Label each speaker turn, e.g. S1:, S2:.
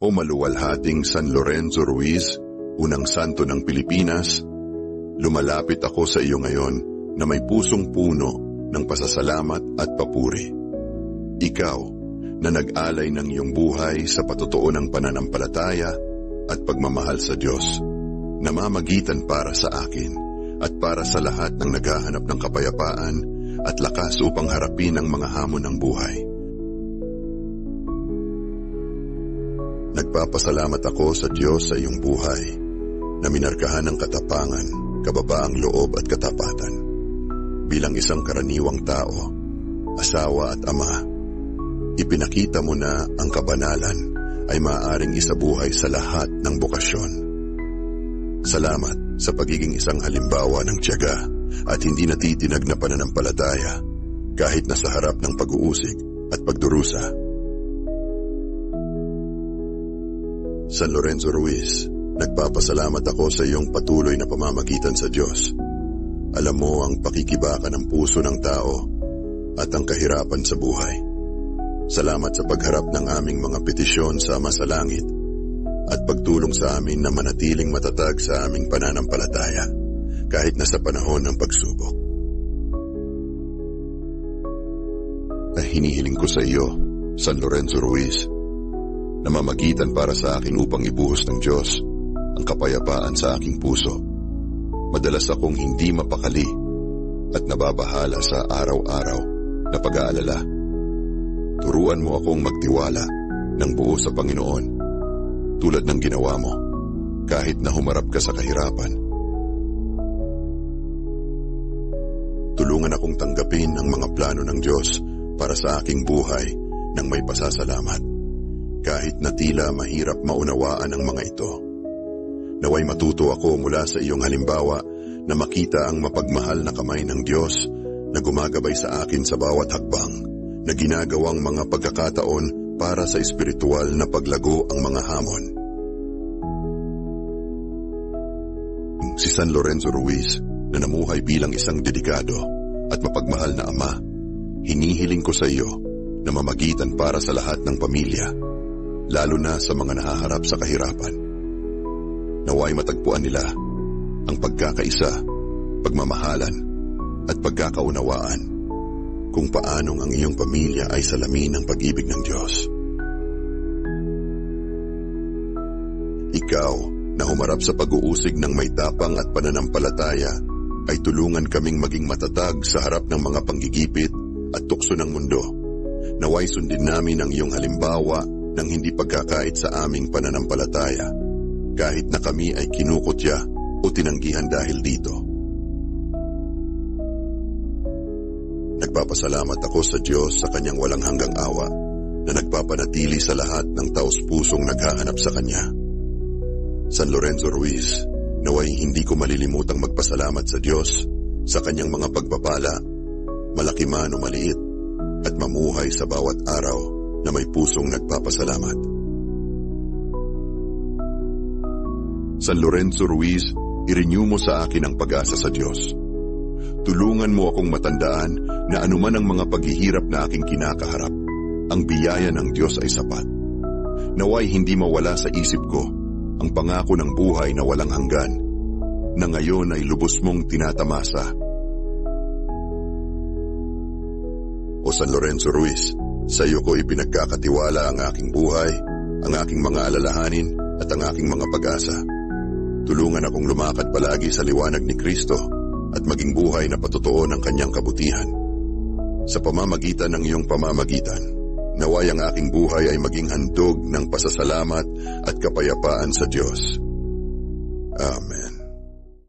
S1: O maluwalhating San Lorenzo Ruiz, unang santo ng Pilipinas, lumalapit ako sa iyo ngayon na may pusong puno ng pasasalamat at papuri. Ikaw, na nag-alay ng iyong buhay sa patotoo ng pananampalataya at pagmamahal sa Diyos, namamagitan para sa akin at para sa lahat ng naghahanap ng kapayapaan at lakas upang harapin ang mga hamon ng buhay. Nagpapasalamat ako sa Diyos sa iyong buhay na minarkahan ng katapangan, kababaang loob at katapatan. Bilang isang karaniwang tao, asawa at ama, ipinakita mo na ang kabanalan ay maaaring isabuhay sa lahat ng bukasyon. Salamat sa pagiging isang halimbawa ng tiyaga at hindi natitinag na pananampalataya kahit nasa harap ng pag-uusig at pagdurusa. San Lorenzo Ruiz, nagpapasalamat ako sa iyong patuloy na pamamagitan sa Diyos. Alam mo ang pakikibaka ng puso ng tao at ang kahirapan sa buhay. Salamat sa pagharap ng aming mga petisyon sa Ama sa Langit at pagtulong sa amin na manatiling matatag sa aming pananampalataya kahit na sa panahon ng pagsubok. Na hinihiling ko sa iyo, San Lorenzo Ruiz, na mamagitan para sa akin upang ibuhos ng Diyos ang kapayapaan sa aking puso. Madalas akong hindi mapakali at nababahala sa araw-araw na pag-aalala. Turuan mo akong magtiwala ng buo sa Panginoon tulad ng ginawa mo kahit na humarap ka sa kahirapan. Tulungan akong tanggapin ang mga plano ng Diyos para sa aking buhay ng may pasasalamat kahit na tila mahirap maunawaan ang mga ito. Naway matuto ako mula sa iyong halimbawa na makita ang mapagmahal na kamay ng Diyos na gumagabay sa akin sa bawat hakbang na ginagawang mga pagkakataon para sa espiritual na paglago ang mga hamon. Si San Lorenzo Ruiz na namuhay bilang isang dedikado at mapagmahal na ama, hinihiling ko sa iyo na mamagitan para sa lahat ng pamilya lalo na sa mga nahaharap sa kahirapan. Naway matagpuan nila ang pagkakaisa, pagmamahalan, at pagkakaunawaan kung paanong ang iyong pamilya ay salamin ng pag-ibig ng Diyos. Ikaw na humarap sa pag-uusig ng may tapang at pananampalataya ay tulungan kaming maging matatag sa harap ng mga panggigipit at tukso ng mundo. Naway sundin namin ang iyong halimbawa ng hindi pagkakait sa aming pananampalataya, kahit na kami ay kinukutya o tinanggihan dahil dito. Nagpapasalamat ako sa Diyos sa kanyang walang hanggang awa na nagpapanatili sa lahat ng taos pusong naghahanap sa Kanya. San Lorenzo Ruiz, naway hindi ko malilimutang magpasalamat sa Diyos sa kanyang mga pagpapala, malaki man o maliit, at mamuhay sa bawat araw na may pusong nagpapasalamat. San Lorenzo Ruiz, irenew mo sa akin ang pag-asa sa Diyos. Tulungan mo akong matandaan na anuman ang mga paghihirap na aking kinakaharap, ang biyaya ng Diyos ay sapat. Naway hindi mawala sa isip ko ang pangako ng buhay na walang hanggan, na ngayon ay lubos mong tinatamasa. O San Lorenzo Ruiz, sa iyo ko ipinagkakatiwala ang aking buhay, ang aking mga alalahanin at ang aking mga pag-asa. Tulungan akong lumakad palagi sa liwanag ni Kristo at maging buhay na patotoo ng kanyang kabutihan. Sa pamamagitan ng iyong pamamagitan, naway ang aking buhay ay maging handog ng pasasalamat at kapayapaan sa Diyos. Amen.